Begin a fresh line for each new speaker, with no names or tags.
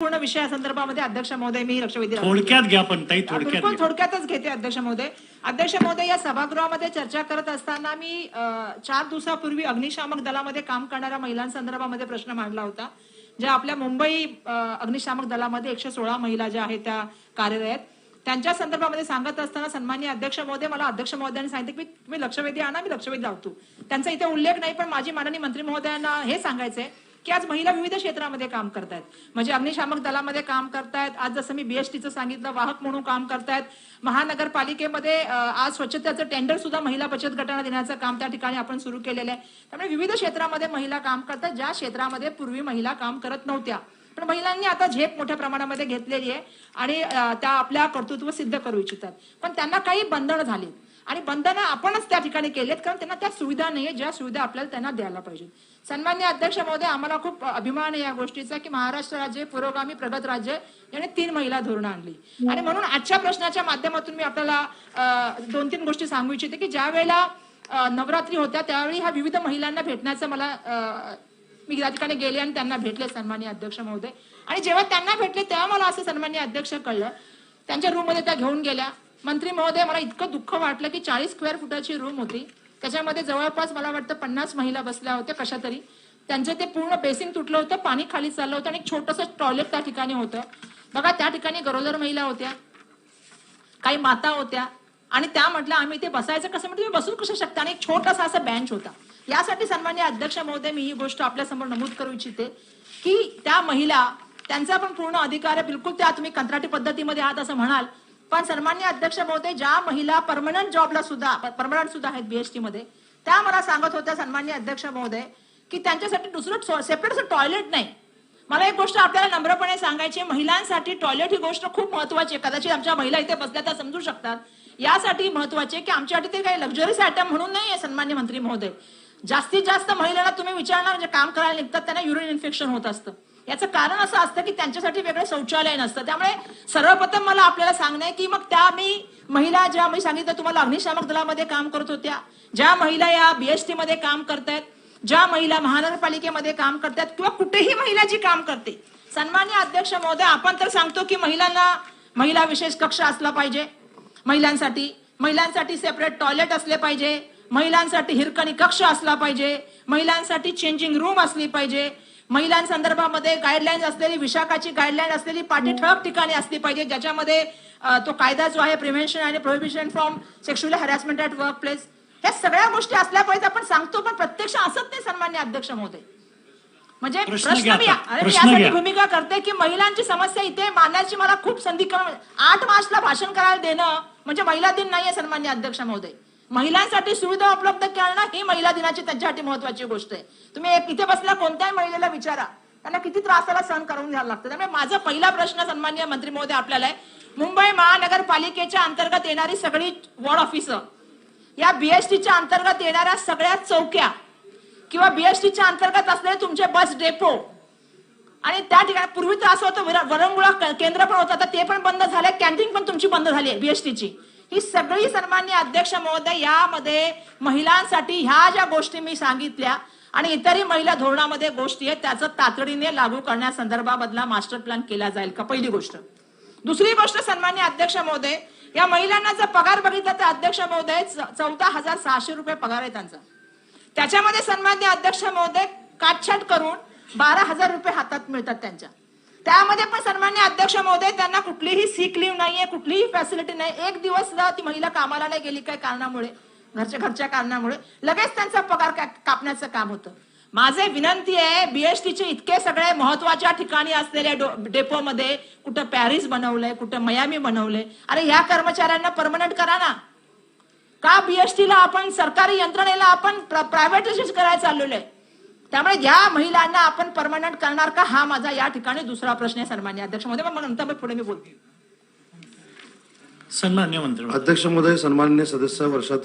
पूर्ण विषयासंदर्भामध्ये अध्यक्ष महोदय मी लक्षवेधी.
थोडक्यात घ्या पण ताई थोडक्यात
बिलकुल. थोडक्यातच घेते अध्यक्ष महोदय अध्यक्ष महोदय या सभागृहामध्ये चर्चा करत असताना मी चार दिवसापूर्वी अग्निशामक दलामध्ये काम करणाऱ्या महिलांसंदर्भामध्ये प्रश्न मांडला होता ज्या आपल्या मुंबई अग्निशामक दलामध्ये एकशे सोळा महिला ज्या आहेत त्या कार्यरत त्यांच्या संदर्भामध्ये सांगत असताना सन्मान्य अध्यक्ष महोदय मला अध्यक्ष महोदयांनी सांगितलं की तुम्ही लक्षवेधी आणा मी लक्षवेधी लावतो त्यांचा इथे उल्लेख नाही पण माझी माननीय मंत्री महोदयांना हे सांगायचंय की आज महिला विविध क्षेत्रामध्ये काम करतायत. म्हणजे अग्निशामक दलामध्ये काम करतायत. आज जसं मी बीएसटीचं सांगितलं वाहक म्हणून काम करतायत. महानगरपालिकेमध्ये आज स्वच्छतेचं टेंडर सुद्धा महिला बचत गटांना देण्याचं काम त्या ठिकाणी आपण सुरू केलेलं आहे. त्यामुळे विविध क्षेत्रामध्ये महिला काम करतात ज्या क्षेत्रामध्ये पूर्वी महिला काम करत नव्हत्या. पण महिलांनी आता झेप मोठ्या प्रमाणामध्ये घेतलेली आहे आणि त्या आपल्या कर्तृत्व सिद्ध करू इच्छितात. पण त्यांना काही बंधनं झाली आणि बंधनं आपणच त्या ठिकाणी केलेत कारण त्यांना त्या सुविधा नाहीये. ज्या सुविधा आपल्याला त्यांना द्यायला पाहिजेत सन्मान्य अध्यक्ष महोदय आम्हाला खूप अभिमान आहे या गोष्टीचा की महाराष्ट्र राज्य पुरोगामी प्रगत राज्य याने तीन महिला धोरणं आणली. आणि म्हणून आजच्या प्रश्नाच्या माध्यमातून मी आपल्याला दोन तीन गोष्टी सांगू इच्छिते की ज्या वेळेला नवरात्री होत्या त्यावेळी ह्या विविध महिलांना भेटण्याचं मला मी त्या ठिकाणी गेले आणि त्यांना भेटले सन्मान्य अध्यक्ष महोदय. आणि जेव्हा त्यांना भेटले तेव्हा मला असं सन्मान्य अध्यक्ष कळलं. त्यांच्या रूममध्ये त्या घेऊन गेल्या. मंत्री महोदय मला इतकं दुःख वाटलं की चाळीस स्क्वेअर फुटाची रूम होती. त्याच्यामध्ये जवळपास मला वाटतं पन्नास महिला बसल्या होत्या कशा तरी त्यांचं ते पूर्ण बेसिन तुटलं होतं पाणी खाली चाललं होतं आणि एक छोटंसं टॉयलेट त्या ठिकाणी होतं. बघा त्या ठिकाणी गरोदर महिला होत्या काही माता होत्या आणि त्या म्हटलं आम्ही ते बसायचं कसं? म्हणजे तुम्ही बसून कसं शकता? आणि एक छोटासा असा बेंच होता. यासाठी सन्मान्य अध्यक्ष महोदय मी ही गोष्ट आपल्यासमोर नमूद करू इच्छिते की त्या महिला त्यांचा पण पूर्ण अधिकार आहे. बिलकुल त्या तुम्ही कंत्राटी पद्धतीमध्ये आहात असं म्हणाल. पण सन्मान्य अध्यक्ष महोदय ज्या महिला परमनंट जॉबला सुद्धा परमनंट सुद्धा आहेत बीएसटी मध्ये त्या मला सांगत होत्या सन्मान्य अध्यक्ष महोदय की त्यांच्यासाठी दुसरं सेपरेट असं टॉयलेट नाही. मला एक गोष्ट आपल्याला नम्रपणे सांगायची महिलांसाठी टॉयलेट ही गोष्ट खूप महत्वाची आहे. कदाचित आमच्या महिला इथे बसल्या त्या समजू शकतात. यासाठी महत्वाची की आमच्यासाठी ते काही लक्झरीस आयटम म्हणून नाही आहे सन्मान्य मंत्री महोदय. जास्तीत जास्त महिलांना तुम्ही विचारणार म्हणजे काम करायला निघतात त्यांना युरिन इन्फेक्शन होत असतं. याचं कारण असं असतं की त्यांच्यासाठी वेगळं शौचालय नसतं. त्यामुळे सर्वप्रथम मला आपल्याला सांगणं आहे की मग त्या मी महिला ज्या मी सांगितलं तुम्हाला अग्निशामक दलामध्ये काम करत होत्या ज्या महिला या बीएसटी मध्ये काम करतायत ज्या महिला महानगरपालिकेमध्ये काम करतात किंवा कुठेही महिला जी काम करते सन्मान्य अध्यक्ष महोदय आपण तर सांगतो की महिलांना महिला विशेष कक्ष असला पाहिजे. महिलांसाठी महिलांसाठी सेपरेट टॉयलेट असले पाहिजे महिलांसाठी हिरकणी कक्ष असला पाहिजे महिलांसाठी चेंजिंग रूम असली पाहिजे महिलांसंदर्भामध्ये गाईडलाईन असलेली विशाखाची गाईडलाईन असलेली पाठी ठळक ठिकाणी असली पाहिजे ज्याच्यामध्ये तो कायदा जो आहे प्रिव्हेन्शन आणि prohibition from sexual harassment at workplace ह्या सगळ्या गोष्टी असल्या पाहिजे आपण सांगतो पण प्रत्यक्ष असत नाही सन्मान्य अध्यक्ष महोदय. म्हणजे
प्रश्न
मी यासाठी. भूमिका करते की महिलांची समस्या इथे मांडण्याची मला खूप संधी करून आठ मार्चला भाषण करायला देणं म्हणजे महिला दिन नाहीये सन्मान्य अध्यक्ष महोदय. महिलांसाठी सुविधा उपलब्ध करणं ही महिला दिनाची त्यांच्यासाठी महत्वाची गोष्ट आहे. तुम्ही इथे बसल्या कोणत्याही महिलेला विचारा. त्यांना किती त्रासाला सहन करून घ्यायला लागतं. त्यामुळे माझा पहिला प्रश्न सन्मान्य मंत्री महोदय आपल्याला आहे. मुंबई महानगरपालिकेच्या अंतर्गत येणारी सगळी वॉर्ड ऑफिसर या बीएसटीच्या अंतर्गत येणाऱ्या सगळ्या चौक्या किंवा बीएसटीच्या अंतर्गत असलेले तुमचे बस डेपो आणि त्या ठिकाणी पूर्वी तर असं होतं वरंगुळा केंद्र पण होतं आता ते पण बंद झालंय कॅन्टीन पण तुमची बंद झाली आहे बीएसटीची ही सगळी सन्मान्य अध्यक्ष महोदय यामध्ये महिलांसाठी ह्या ज्या गोष्टी मी सांगितल्या आणि इतरही महिला धोरणामध्ये गोष्टी आहेत त्याचं तातडीने लागू करण्यासंदर्भामधला मास्टर प्लॅन केला जाईल का? पहिली गोष्ट. दुसरी गोष्ट सन्मान्य अध्यक्ष महोदय या महिलांना जर पगार बघितला तर अध्यक्ष महोदय चौदा हजार सहाशे रुपये पगार आहे त्यांचा. त्याच्यामध्ये सन्मान्य अध्यक्ष महोदय काटछाट करून बारा हजार रुपये हातात मिळतात त्यांच्या. त्यामध्ये पण सन्मान्य अध्यक्ष महोदय त्यांना कुठलीही सीक लिव्ह नाहीये कुठलीही फॅसिलिटी नाही. एक दिवस ती महिला कामाला नाही गेली काय कारणामुळे घरच्या घरच्या कारणामुळे लगेच त्यांचा पगार कापण्याचं काम होतं. माझे विनंती आहे बीएसटीचे इतके सगळे महत्त्वाच्या ठिकाणी असलेल्या डेपो डेपोमध्ये कुठं पॅरिस बनवलंय कुठं मयामी बनवलंय अरे ह्या कर्मचाऱ्यांना परमनंट करा ना. का बीएसटीला आपण सरकारी यंत्रणेला आपण प्रायव्हेटायझेशन करायला चाललेलो आहे? त्यामुळे ज्या महिलांना आपण परमनंट करणार का? हा माझा या ठिकाणी दुसरा प्रश्न आहे सन्मान्य अध्यक्षमध्ये मग नंतर पुढे मी बोलते.
सन्मान्य मंत्री
अध्यक्ष महोदय सन्मान्य सदस्य वर्षाताई